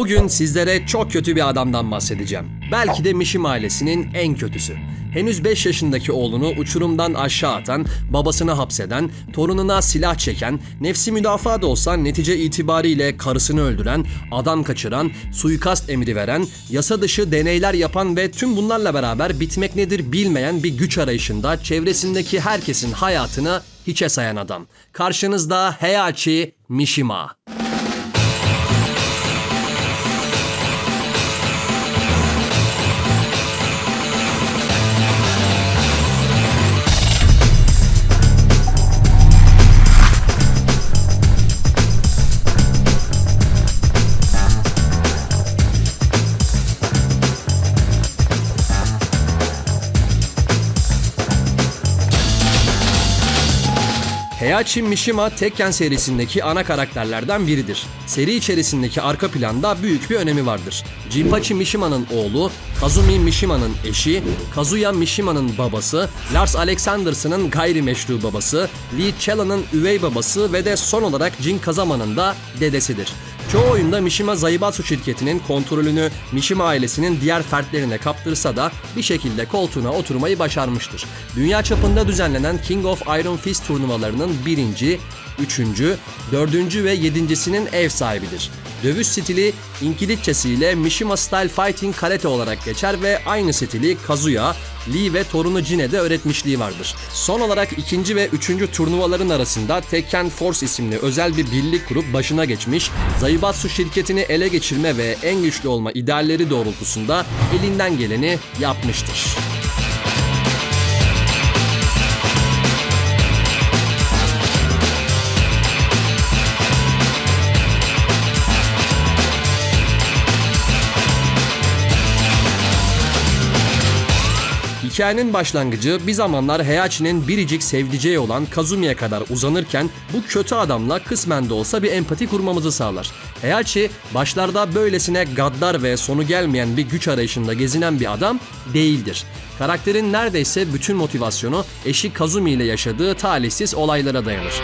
Bugün sizlere çok kötü bir adamdan bahsedeceğim. Belki de Mişim ailesinin en kötüsü. Henüz 5 yaşındaki oğlunu uçurumdan aşağı atan, babasını hapseden, torununa silah çeken, nefsi müdafaa da olsa netice itibariyle karısını öldüren, adam kaçıran, suikast emri veren, yasa dışı deneyler yapan ve tüm bunlarla beraber bitmek nedir bilmeyen bir güç arayışında çevresindeki herkesin hayatını hiçe sayan adam. Karşınızda Heihachi Mishima. Heihachi Mishima Tekken serisindeki ana karakterlerden biridir. Seri içerisindeki arka planda büyük bir önemi vardır. Jinpachi Mishima'nın oğlu, Kazumi Mishima'nın eşi, Kazuya Mishima'nın babası, Lars Alexanders'ın gayrimeşru babası, Lee Chela'nın üvey babası ve de son olarak Jin Kazama'nın da dedesidir. Çoğu oyunda Mishima Zaibatsu şirketinin kontrolünü Mishima ailesinin diğer fertlerine kaptırsa da bir şekilde koltuğuna oturmayı başarmıştır. Dünya çapında düzenlenen King of Iron Fist turnuvalarının birinci, üçüncü, dördüncü ve yedincisinin ev sahibidir. Dövüş stili İngilizcesiyle Mishima Style Fighting Karate olarak geçer ve aynı stili Kazuya, Lee ve torunu Jin'e de öğretmişliği vardır. Son olarak ikinci ve üçüncü turnuvaların arasında Tekken Force isimli özel bir birlik kurup başına geçmiş, Zaibatsu şirketini ele geçirme ve en güçlü olma idealleri doğrultusunda elinden geleni yapmıştır. Hikayenin başlangıcı bir zamanlar Heihachi'nin biricik sevdiceği olan Kazumi'ye kadar uzanırken bu kötü adamla kısmen de olsa bir empati kurmamızı sağlar. Heihachi başlarda böylesine gaddar ve sonu gelmeyen bir güç arayışında gezinen bir adam değildir. Karakterin neredeyse bütün motivasyonu eşi Kazumi ile yaşadığı talihsiz olaylara dayanır.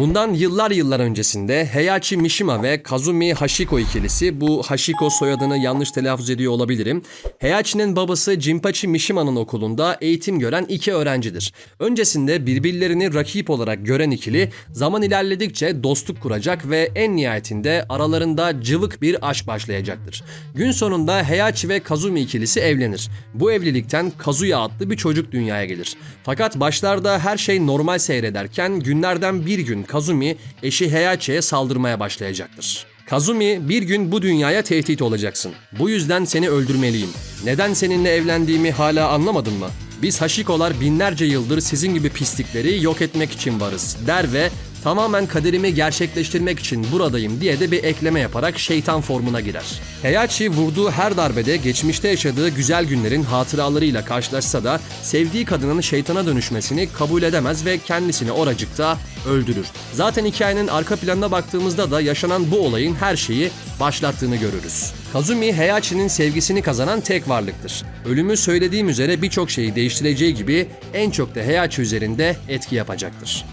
Bundan yıllar yıllar öncesinde Heihachi Mishima ve Kazumi Hashiko ikilisi, bu Hashiko soyadını yanlış telaffuz ediyor olabilirim. Heihachi'nin babası Jinpachi Mishima'nın okulunda eğitim gören iki öğrencidir. Öncesinde birbirlerini rakip olarak gören ikili zaman ilerledikçe dostluk kuracak ve en nihayetinde aralarında cıvık bir aşk başlayacaktır. Gün sonunda Heihachi ve Kazumi ikilisi evlenir. Bu evlilikten Kazuya adlı bir çocuk dünyaya gelir. Fakat başlarda her şey normal seyrederken günlerden bir gün Kazumi eşi Heihachi'ye saldırmaya başlayacaktır. Kazumi bir gün bu dünyaya tehdit olacaksın. Bu yüzden seni öldürmeliyim. Neden seninle evlendiğimi hala anlamadın mı? Biz Hashikolar binlerce yıldır sizin gibi pislikleri yok etmek için varız der ve tamamen kaderimi gerçekleştirmek için buradayım diye de bir ekleme yaparak şeytan formuna girer. Heihachi vurduğu her darbede geçmişte yaşadığı güzel günlerin hatıralarıyla karşılaşsa da sevdiği kadının şeytana dönüşmesini kabul edemez ve kendisini oracıkta öldürür. Zaten hikayenin arka planına baktığımızda da yaşanan bu olayın her şeyi başlattığını görürüz. Kazumi Heihachi'nin sevgisini kazanan tek varlıktır. Ölümü söylediğim üzere birçok şeyi değiştireceği gibi en çok da Heihachi üzerinde etki yapacaktır.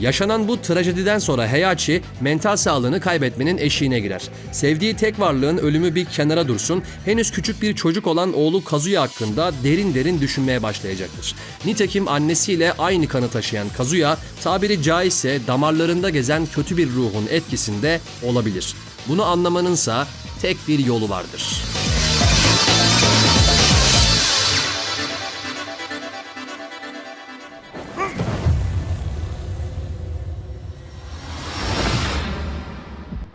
Yaşanan bu trajediden sonra Heihachi mental sağlığını kaybetmenin eşiğine girer. Sevdiği tek varlığın ölümü bir kenara dursun, henüz küçük bir çocuk olan oğlu Kazuya hakkında derin derin düşünmeye başlayacaktır. Nitekim annesiyle aynı kanı taşıyan Kazuya, tabiri caizse damarlarında gezen kötü bir ruhun etkisinde olabilir. Bunu anlamanınsa tek bir yolu vardır.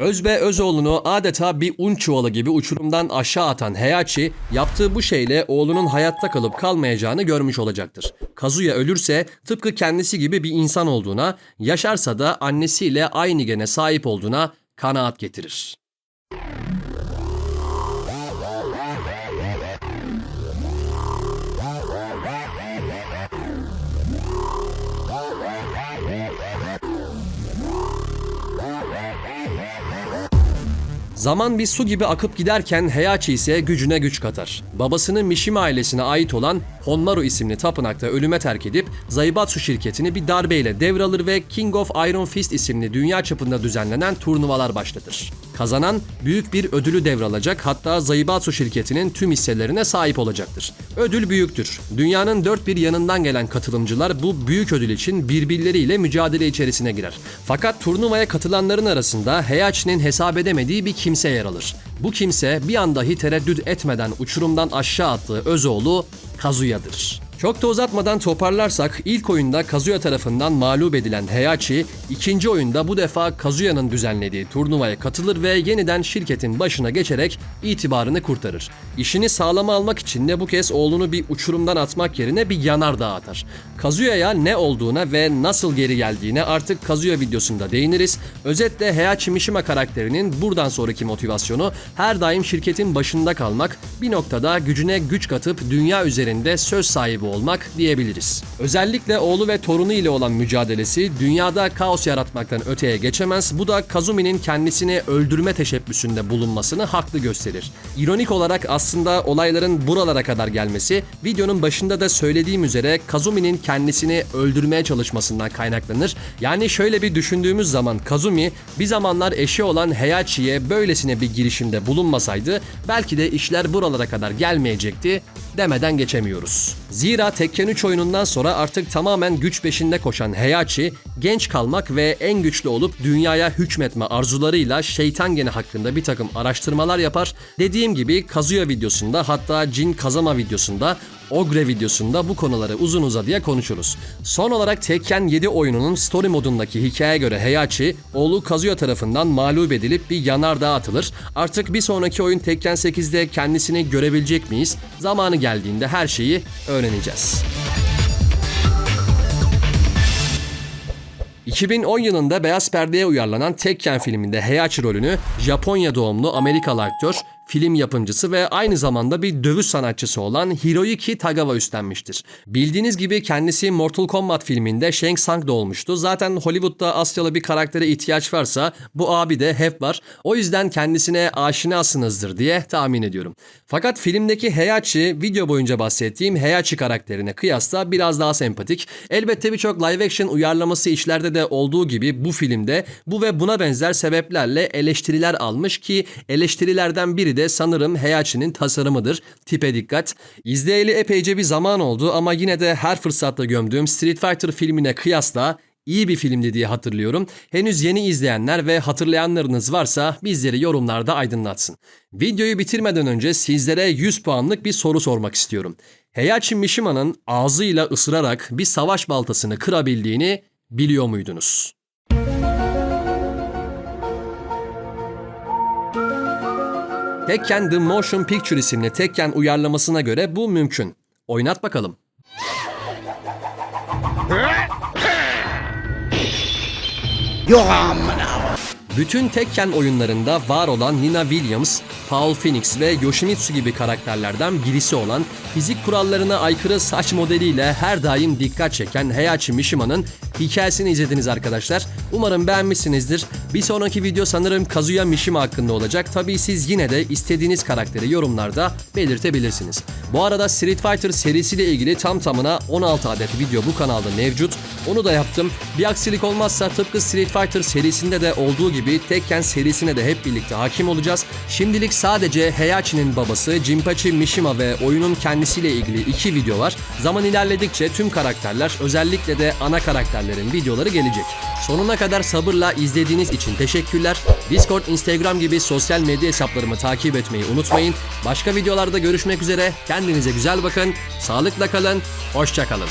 Özbe Özoğlu'nu adeta bir un çuvalı gibi uçurumdan aşağı atan Heihachi, yaptığı bu şeyle oğlunun hayatta kalıp kalmayacağını görmüş olacaktır. Kazuya ölürse tıpkı kendisi gibi bir insan olduğuna, yaşarsa da annesiyle aynı gene sahip olduğuna kanaat getirir. Zaman bir su gibi akıp giderken Heihachi ise gücüne güç katar. Babasının Mishima ailesine ait olan Honmaru isimli tapınakta ölüme terk edip Zaibatsu şirketini bir darbeyle devralır ve King of Iron Fist isimli dünya çapında düzenlenen turnuvalar başlatır. Kazanan büyük bir ödülü devralacak hatta Zaibatsu şirketinin tüm hisselerine sahip olacaktır. Ödül büyüktür. Dünyanın dört bir yanından gelen katılımcılar bu büyük ödül için birbirleriyle mücadele içerisine girer. Fakat turnuvaya katılanların arasında Heihachi'nin hesap edemediği bir kimse yer alır. Bu kimse bir anda dahi tereddüt etmeden uçurumdan aşağı attığı öz oğlu Kazuya'dır. Çok da uzatmadan toparlarsak ilk oyunda Kazuya tarafından mağlup edilen Heihachi, ikinci oyunda bu defa Kazuya'nın düzenlediği turnuvaya katılır ve yeniden şirketin başına geçerek itibarını kurtarır. İşini sağlama almak için de bu kez oğlunu bir uçurumdan atmak yerine bir yanardağ atar. Kazuya'ya ne olduğuna ve nasıl geri geldiğine artık Kazuya videosunda değiniriz. Özetle Heihachi Mishima karakterinin buradan sonraki motivasyonu her daim şirketin başında kalmak, bir noktada gücüne güç katıp dünya üzerinde söz sahibi olmak diyebiliriz. Özellikle oğlu ve torunu ile olan mücadelesi dünyada kaos yaratmaktan öteye geçemez. Bu da Kazumi'nin kendisini öldürme teşebbüsünde bulunmasını haklı gösterir. İronik olarak aslında olayların buralara kadar gelmesi videonun başında da söylediğim üzere Kazumi'nin kendisini öldürmeye çalışmasından kaynaklanır. Yani şöyle bir düşündüğümüz zaman Kazumi bir zamanlar eşi olan Heihachi'ye böylesine bir girişimde bulunmasaydı belki de işler buralara kadar gelmeyecekti demeden geçemiyoruz. Zira Tekken 3 oyunundan sonra artık tamamen güç peşinde koşan Heihachi, genç kalmak ve en güçlü olup dünyaya hükmetme arzularıyla şeytan geni hakkında bir takım araştırmalar yapar. Dediğim gibi Kazuya videosunda hatta Jin Kazama videosunda Ogre videosunda bu konuları uzun uzadıya konuşuruz. Son olarak Tekken 7 oyununun story modundaki hikayeye göre Heihachi, oğlu Kazuya tarafından mağlup edilip bir yanardağ atılır. Artık bir sonraki oyun Tekken 8'de kendisini görebilecek miyiz? Zamanı geldiğinde her şeyi öğreneceğiz. 2010 yılında beyaz perdeye uyarlanan Tekken filminde Heihachi rolünü Japonya doğumlu Amerikalı aktör, film yapımcısı ve aynı zamanda bir dövüş sanatçısı olan Hiroyuki Tagawa üstlenmiştir. Bildiğiniz gibi kendisi Mortal Kombat filminde Shang Tsung doğmuştu. Zaten Hollywood'da Asyalı bir karaktere ihtiyaç varsa bu abi de hep var. O yüzden kendisine aşinasınızdır diye tahmin ediyorum. Fakat filmdeki Heihachi video boyunca bahsettiğim Heihachi karakterine kıyasla biraz daha sempatik. Elbette birçok live action uyarlaması işlerde de olduğu gibi bu filmde bu ve buna benzer sebeplerle eleştiriler almış ki eleştirilerden de sanırım Heihachi'nin tasarımıdır. Tipe dikkat. İzleyeli epeyce bir zaman oldu ama yine de her fırsatta gömdüğüm Street Fighter filmine kıyasla iyi bir filmdi diye hatırlıyorum. Henüz yeni izleyenler ve hatırlayanlarınız varsa bizleri yorumlarda aydınlatsın. Videoyu bitirmeden önce sizlere 100 puanlık bir soru sormak istiyorum. Heihachi Mishima'nın ağzıyla ısırarak bir savaş baltasını kırabildiğini biliyor muydunuz? Tekken The Motion Picture isimli Tekken uyarlamasına göre bu mümkün. Oynat bakalım. Bütün Tekken oyunlarında var olan Nina Williams, Paul Phoenix ve Yoshimitsu gibi karakterlerden birisi olan fizik kurallarına aykırı saç modeliyle her daim dikkat çeken Heihachi Mishima'nın hikayesini izlediniz arkadaşlar. Umarım beğenmişsinizdir. Bir sonraki video sanırım Kazuya Mishima hakkında olacak. Tabii siz yine de istediğiniz karakteri yorumlarda belirtebilirsiniz. Bu arada Street Fighter serisiyle ilgili tam tamına 16 adet video bu kanalda mevcut. Onu da yaptım. Bir aksilik olmazsa tıpkı Street Fighter serisinde de olduğu gibi Tekken serisine de hep birlikte hakim olacağız. Şimdilik sadece Heihachi'nin babası Jinpachi Mishima ve oyunun kendisiyle ilgili iki video var. Zaman ilerledikçe tüm karakterler özellikle de ana karakterlerin videoları gelecek. Sonuna kadar sabırla izlediğiniz için teşekkürler. Discord, Instagram gibi sosyal medya hesaplarımı takip etmeyi unutmayın. Başka videolarda görüşmek üzere. Kendinize güzel bakın. Sağlıkla kalın. Hoşçakalın.